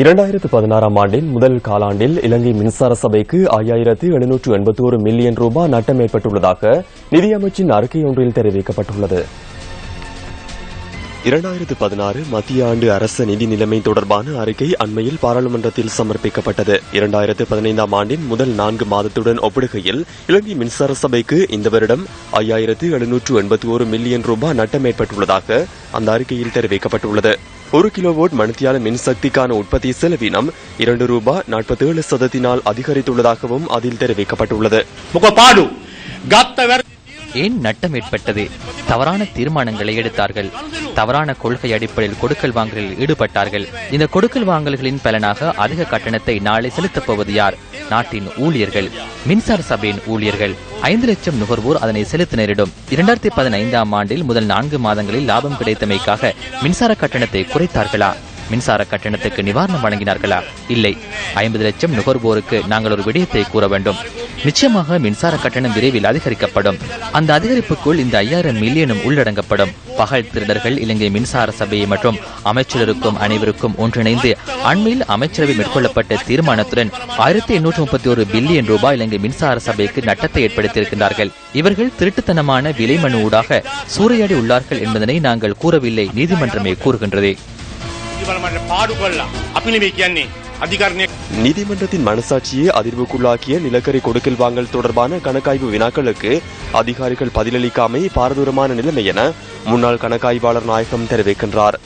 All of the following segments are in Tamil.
இரண்டாயிரத்து பதினாறாம் ஆண்டின் முதல் காலாண்டில் இலங்கை மின்சார சபைக்கு ஐயாயிரத்து எழுநூற்று எண்பத்தோரு மில்லியன் ரூபாய் நட்டம் ஏற்பட்டுள்ளதாக நிதியமைச்சின் அறிக்கை ஒன்றில் தெரிவிக்கப்பட்டுள்ளது. இரண்டாயிரத்து பதினாறு மத்திய ஆண்டு அரசு நிதி நிலைமை தொடர்பான அறிக்கை அண்மையில் பாராளுமன்றத்தில் சமர்ப்பிக்கப்பட்டது. இரண்டாயிரத்து பதினைந்தாம் ஆண்டின் முதல் நான்கு மாதத்துடன் ஒப்பிடுகையில் இலங்கை மின்சார சபைக்கு இந்த வருடம் ஐயாயிரத்து எழுநூற்று எண்பத்தி ஒரு மில்லியன் ரூபாய் நட்டம் ஏற்பட்டுள்ளதாக அந்த அறிக்கையில் தெரிவிக்கப்பட்டுள்ளது. ஒரு கிலோவோட் மணித்தியால மின்சக்திக்கான உற்பத்தி செலவினம் இரண்டு ரூபாய் நாற்பத்தி ஏழு சதத்தினால் அதிகரித்துள்ளதாகவும் அதில் தெரிவிக்கப்பட்டுள்ளது. ஏன் நட்டம் ஏற்பட்டது? தவறான தீர்மானங்களை எடுத்தார்கள். தவறான கொள்கை அடிப்படையில் கொடுக்கல் வாங்கலில் ஈடுபட்டார்கள். இந்த கொடுக்கல் வாங்கல்களின் பலனாக அதிக கட்டணத்தை நாளை செலுத்தப் போவது யார்? நாட்டின் ஊழியர்கள். மின்சார சபையின் ஊழியர்கள். ஐந்து லட்சம் நுகர்வோர் அதனை செலுத்த நேரிடும். இரண்டாயிரத்தி பதினைந்தாம் ஆண்டில் முதல் நான்கு மாதங்களில் லாபம் கிடைத்தமைக்காக மின்சார கட்டணத்தை குறைத்தார்களா? மின்சார கட்டணத்துக்கு நிவாரணம் வழங்கினார்களா? இல்லை. ஐம்பது லட்சம் நுகர்வோருக்கு நாங்கள் ஒரு விடயத்தை கூற வேண்டும். நிச்சயமாக மின்சார கட்டணம் விரைவில் அதிகரிக்கப்படும். அந்த அதிகரிப்புக்குள் இந்த ஐயாயிரம் மில்லியனும் உள்ளடங்கப்படும். பகல் திருடர்கள் இலங்கை மின்சார சபையை மற்றும் அமைச்சருக்கும் அனைவருக்கும் ஒன்றிணைந்து அண்மையில் அமைச்சரவை மேற்கொள்ளப்பட்ட தீர்மானத்துடன் ஆயிரத்தி எண்ணூற்று முப்பத்தி ஒரு பில்லியன் ரூபாய் இலங்கை மின்சார சபைக்கு நட்டத்தை ஏற்படுத்தியிருக்கிறார்கள் இவர்கள் திருட்டுத்தனமான விலை மனு ஊடாக சூறையாடி உள்ளார்கள் என்பதனை நாங்கள் கூறவில்லை நீதிமன்றமே கூறுகின்றது. බලමට පාඩු කල්ලා අපි නෙමේ කියන්නේ අධිකරණය நீதிமன்றத்தின் மனசாட்சியை அதிர்வுக்குள்ளாக்கிய நிலக்கரி கொடுக்கல் வாங்கல் தொடர்பான கணக்காய்வு வினாக்களுக்கு அதிகாரிகள் பதிலளிக்காமை பாரதூரமான நிலைமை என முன்னாள் கணக்காய்வாளர் நாயகம் தெரிவிக்கின்றார்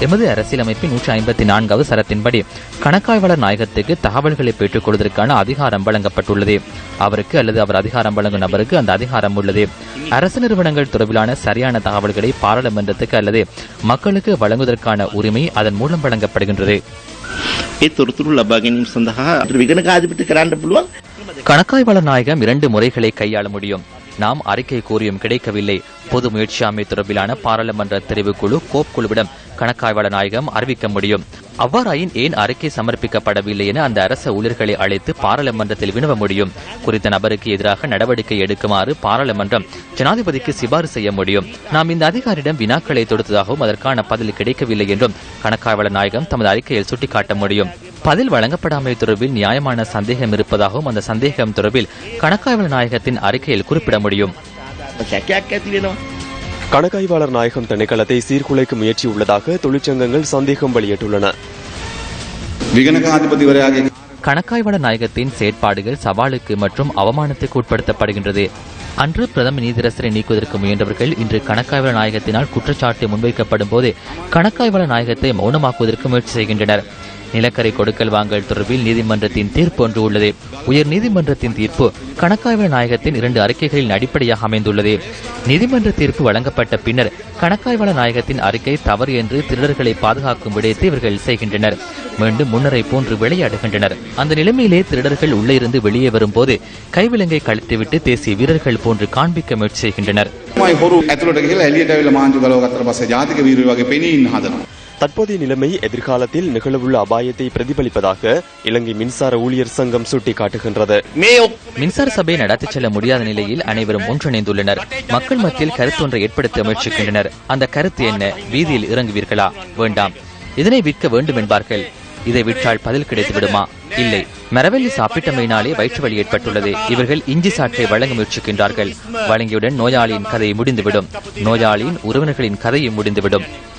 எமது அரசியலமைப்பின் நூற்றி ஐம்பத்தி நான்காவது சரத்தின்படி கணக்காய்வாளர் நாயகத்துக்கு தகவல்களை பெற்றுக்கொள்வதற்கான அதிகாரம் வழங்கப்பட்டுள்ளது. அவருக்கு அல்லது அவர் அதிகாரம் வழங்கும் நபருக்கு அந்த அதிகாரம் உள்ளது. அரசு நிறுவனங்கள் தொடர்பிலான சரியான தகவல்களை பாராளுமன்றத்துக்கு அல்லது மக்களுக்கு வழங்குவதற்கான உரிமை அதன் மூலம் வழங்கப்படுகின்றது. கணக்காய்வாளர் நாயகம் இரண்டு முறைகளை கையாள முடியும். நாம் அறிக்கை கூறியும் கிடைக்கவில்லை. பொது முயற்சி அமைப்பு தொடர்பிலான பாராளுமன்ற தெரிவுக்குழு கோப் குழுவிடம் கணக்காய்வாளர் நாயகம் அறிவிக்க முடியும் அவ்வாறாயின் ஏன் அறிக்கை சமர்ப்பிக்கப்படவில்லை என அந்த அரச ஊழியர்களை அழைத்து பாராளுமன்றத்தில் வினவ முடியும் குறித்த நபருக்கு எதிராக நடவடிக்கை எடுக்குமாறு பாராளுமன்றம் ஜனாதிபதிக்கு சிபாறு செய்ய முடியும் நாம் இந்த அதிகாரியிடம் வினாக்களை தொடுத்ததாகவும் அதற்கான பதில் கிடைக்கவில்லை என்றும் கணக்காய்வாளர் நாயகம் தமது அறிக்கையில் சுட்டிக்காட்ட முடியும் பதில் வழங்கப்படாமை தொடர்பில் நியாயமான சந்தேகம் இருப்பதாகவும் அந்த சந்தேகம் தொடர்பில் கணக்காய்வாளர் நாயகத்தின் அறிக்கையில் குறிப்பிட முடியும் கணக்காய்வாளர் நாயகம் திணைக்களத்தை சீர்குலைக்க முயற்சியுள்ளதாக தொழிற்சங்கங்கள் சந்தேகம் வெளியிட்டுள்ளன. கணக்காய்வாளர் நாயகத்தின் செயற்பாடுகள் சவாலுக்கு மற்றும் அவமானத்துக்கு உட்படுத்தப்படுகின்றது. அன்று பிரதம நீதிரசரை நீக்குவதற்கு முயன்றவர்கள் இன்று கணக்காய்வாளர் நாயகத்தினால் குற்றச்சாட்டு முன்வைக்கப்படும் போது கணக்காய்வாளர் நாயகத்தை மௌனமாக்குவதற்கு முயற்சி செய்கின்றனர். நிலக்கரி கொடுக்கல் வாங்கல் தொடர்பில் நீதிமன்றத்தின் தீர்ப்பு ஒன்று உள்ளது உயர் நீதிமன்றத்தின் தீர்ப்பு கணக்காய்வாளர் நாயகத்தின் இரண்டு அறிக்கைகளின் அடிப்படையாக அமைந்துள்ளது நீதிமன்ற தீர்ப்பு வழங்கப்பட்ட பின்னர் கணக்காய்வாளர் நாயகத்தின் அறிக்கை தவறு என்று திருடர்களை பாதுகாக்கும் விடயத்தை இவர்கள் செய்கின்றனர் மீண்டும் முன்னரை போன்று விளையாடுகின்றனர் அந்த நிலைமையிலே திருடர்கள் உள்ளே இருந்து வெளியே வரும்போது கைவிலங்கை கழித்துவிட்டு தேசிய வீரர்கள் போன்று காண்பிக்க முயற்சி செய்கின்றனர் මයි හොරු ඇතුළට ගිහලා එළියට ඇවිල්ලා මාංචු ගලව ගත්තට පස්සේ ජාතික වීරයෝ වගේ පෙනී ඉන්න හදනවා. தற்போதைய நிலைமை எதிர்காலத்தில் நிகழவுள்ள அபாயத்தை பிரதிபலிப்பதாக இலங்கை மின்சார ஊழியர் சங்கம் சுட்டிக்காட்டுகின்றது. மின்சார சபையை நடத்தி செல்ல முடியாத நிலையில் அனைவரும் ஒன்றிணைந்துள்ளனர். மக்கள் மத்தியில் கருத்தொன்றை ஏற்படுத்த முயற்சிக்கின்றனர். அந்த கருத்து என்ன? வீதியில் இறங்குவீர்களா? வேண்டாம். இதனை விற்க வேண்டும் என்பார்கள் இதை விற்றால் பதில் கிடைத்து விடுமா இல்லை. மரவெல்லி சாப்பிட்டமையினாலே வயிற்று வலி ஏற்பட்டுள்ளது. இவர்கள் இஞ்சி சாற்றை வழங்க முயற்சிக்கின்றார்கள். வழங்கியுடன் நோயாளியின் கதையை முடிந்துவிடும். நோயாளியின் உறவினர்களின் கதையும் முடிந்துவிடும்.